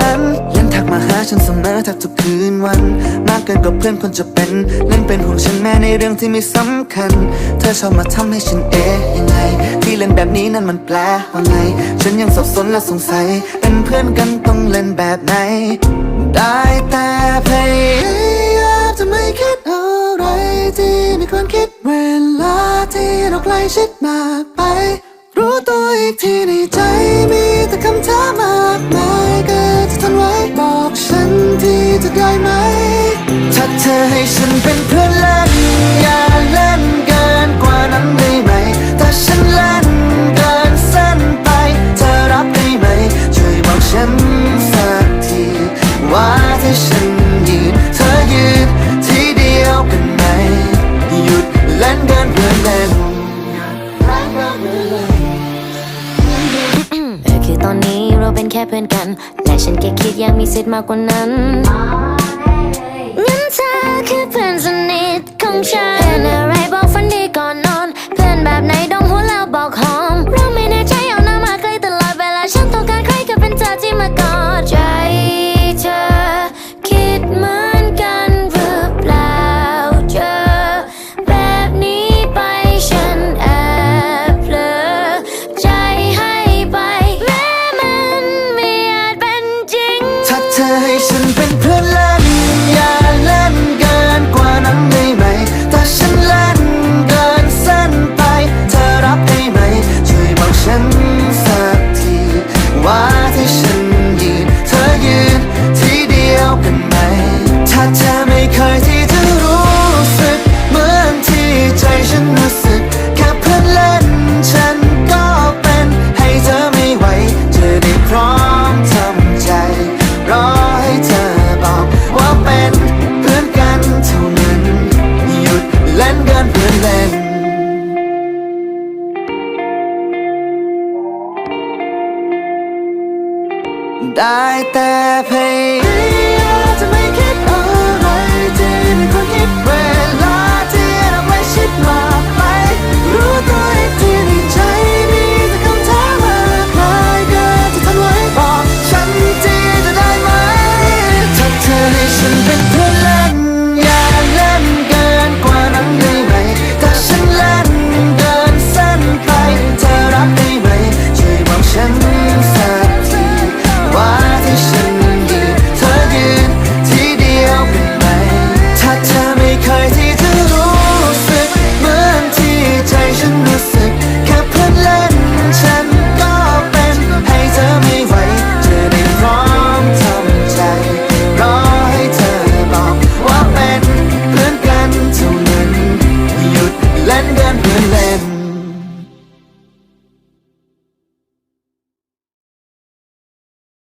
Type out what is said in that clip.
นั้น ยังทักมาหาฉันเสมอแทบทุกคืนวัน มากเกินกว่าเพื่อนคนจะเป็น เล่นเป็นห่วงฉันแม่ในเรื่องที่ไม่สำคัญ เธอชอบมาทำให้ฉันเอ๊ยยังไง ที่เล่นแบบนี้นั้นมันแปลว่าไง ฉันยังสับสนและสงสัย เป็นเพื่อนกันต้องเล่นแบบไหน ได้แต่พยายามจะไม่คิดอะไรที่ไม่ควรคิดเวลาที่เราใกล้ชิดมากไป รู้ตัวอีกทีในใจมีแต่คำถาม ธอให้ฉันเป็นเพื่อนเล่นอย่าเล่นเกินกว่านั้นได้ไหม ถ้าฉันเล่นเกินเส้นไป เธอรับได้ไหม ช่วยบอกฉันสักที ว่าที่ฉันยืนเธอยืนที่เดียวกันไหม หยุดเล่นเกินเพื่อนเล่นเออคือตอนนี้เราเป็นแค่เพื่อนกัน และฉันแค่คิดอยากมีสิทธิ์มากกว่านั้น งั้นเธอคือเพื่อนสนิทของฉัน ได้แต่พยา I'm